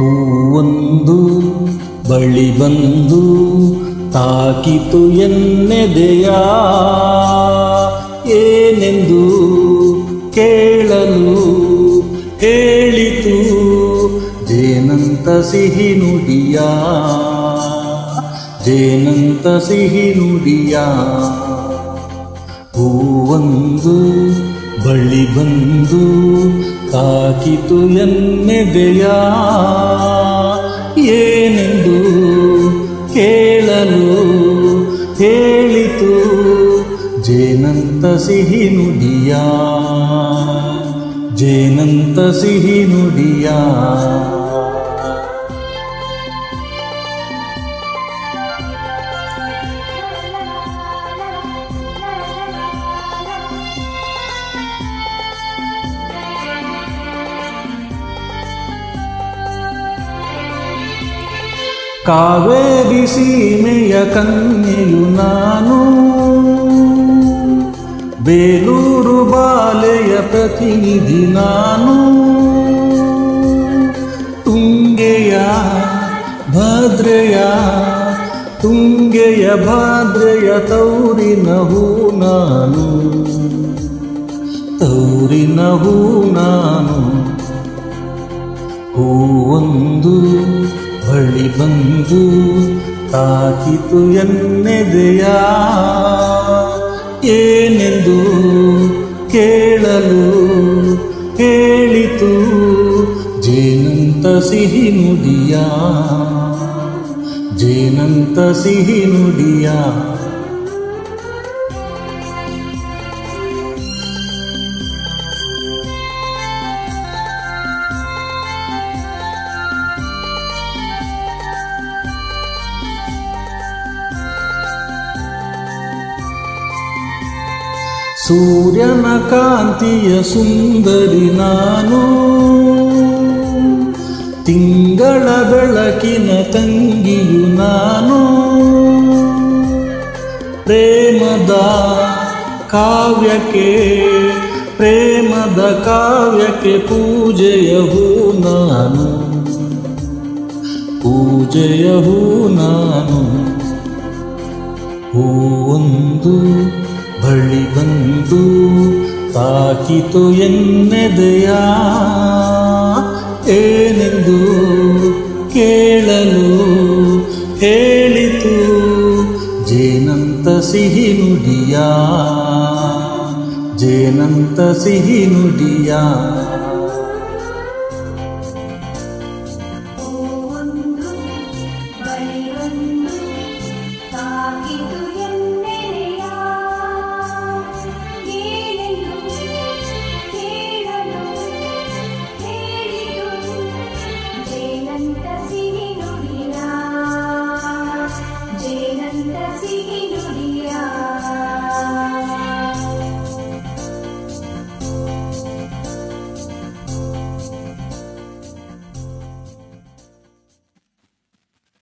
ಹೂವೊಂದು, ಬಳಿ ಬಂದು ತಾಕಿತು ಎನ್ನೆದೆಯ? ಏನೆಂದು ಕೇಳಲು ಹೇಳಿತು? ಜೇನಂತ ಸಿಹಿ ನುಡಿಯ, ಜೇನಂತ ಸಿಹಿ ನುಡಿಯ. ಹೂವೊಂದು, ಬಳಿ ಬಂದು ತಾಕಿತು ಎನ್ನೆದೆಯ ಏನೆಂದು ಕೇಳಲು ಹೇಳಿತು ಜೇನಂತ ಸಿಹಿ ನುಡಿಯ. ಜೇನಂತ ಸಿಹಿ ನುಡಿಯ. ಕಾವೇರಿ ಸೀಮೆಯ ಕನ್ಯೆಯು ನಾನು. ಬೇಲೂರು ಬಾಲೆಯ ಪ್ರತಿನಿಧಿ ನಾನು. ತುಂಗೆಯ ಭದ್ರೆಯ ತುಂಗೆಯ ಭದ್ರೆಯ ತೌರಿನ ಹೂ ನಾನು. ತೌರಿನ ಹೂ ನಾನು ಬಳಿ ಬಂದು ತಾಕಿತು ಎನ್ನೆದೆಯ? ಏನೆಂದು ಕೇಳಲು ಕೇಳಿತು ಜೇನಂತ ಸಿಹಿ ನುಡಿಯ? ಜೇನಂತ ಸಿಹಿ ನುಡಿಯ ಸೂರ್ಯನ ಕಾಂತಿಯ ಸುಂದರಿ ನಾನು. ತಿಂಗಳ ಬೆಳಕಿನ ತಂಗಿಯು ನಾನು. ಪ್ರೇಮದ ಕಾವ್ಯಕ್ಕೆ ಪ್ರೇಮದ ಕಾವ್ಯಕ್ಕೆ ಪೂಜೆಯ ಹೂ ನಾನು. ಪೂಜೆಯ ಹೂ ನಾನು. ಹೂವೊಂದು ಬಳಿ ಬಂದು ತಾಕಿತು ಎನ್ನೆದೆಯ? ಏನೆಂದು ಕೇಳಲು ಹೇಳಿತು ಜೇನಂತ ಸಿಹಿ ನುಡಿಯ? ಜೇನಂತ ಸಿಹಿ ನುಡಿಯ? ತಾಕಿತು see you later.